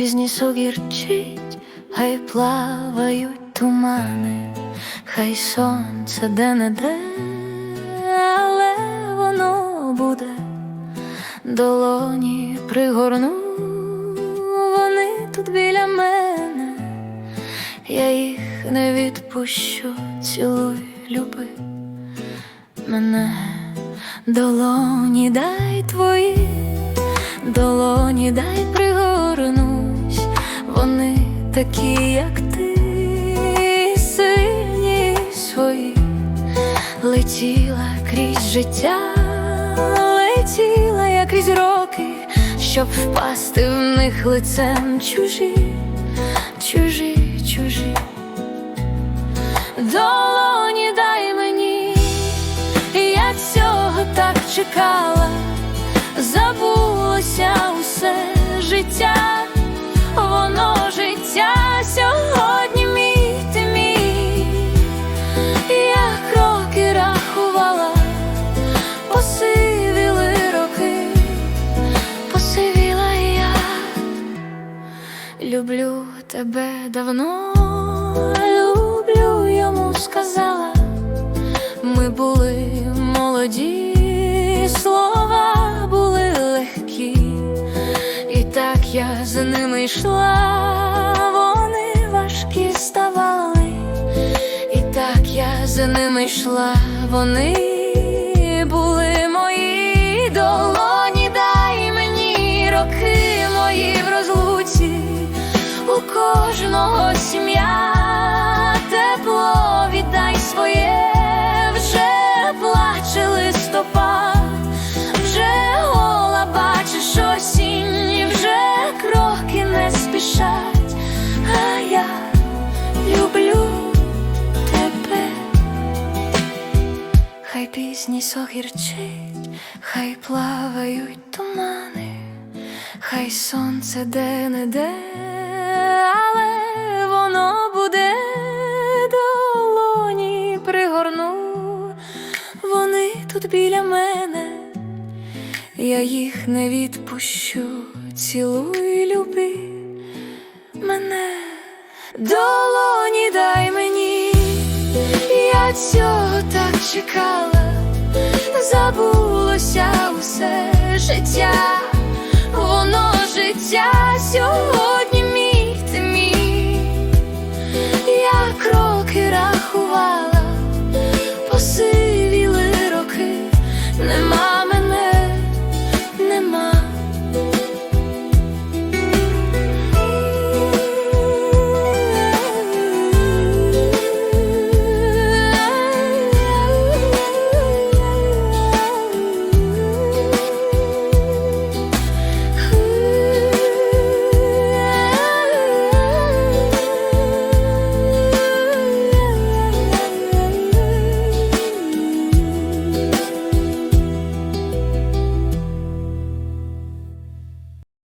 пізні согірчить, хай плавають тумани, хай сонце де не де, але воно буде. Долоні пригорну, вони тут біля мене, я їх не відпущу, цілуй, люби мене, долоні дай твої, долоні дай пригорнусь, вони такі, як ти, сильні свої, летіла крізь життя, летіла я крізь роки, щоб впасти в них лицем чужі, чужі, чужі. Долоні дай мені, я цього так чекала, тебе давно, люблю йому сказала. Ми були молоді, слова були легкі, і так я за ними йшла, вони важкі ставали, і так я за ними йшла, вони кожного сім'я, тепло віддай своє, вже плаче листопад, вже гола бачиш осінь, вже кроки не спішать, а я люблю тебе. Хай пісні согірчить, хай плавають тумани, хай сонце де не де, тут біля мене, я їх не відпущу, цілуй, люби мене, долоні дай мені, я цього так чекала, забулося усе життя, воно життя сьогодні.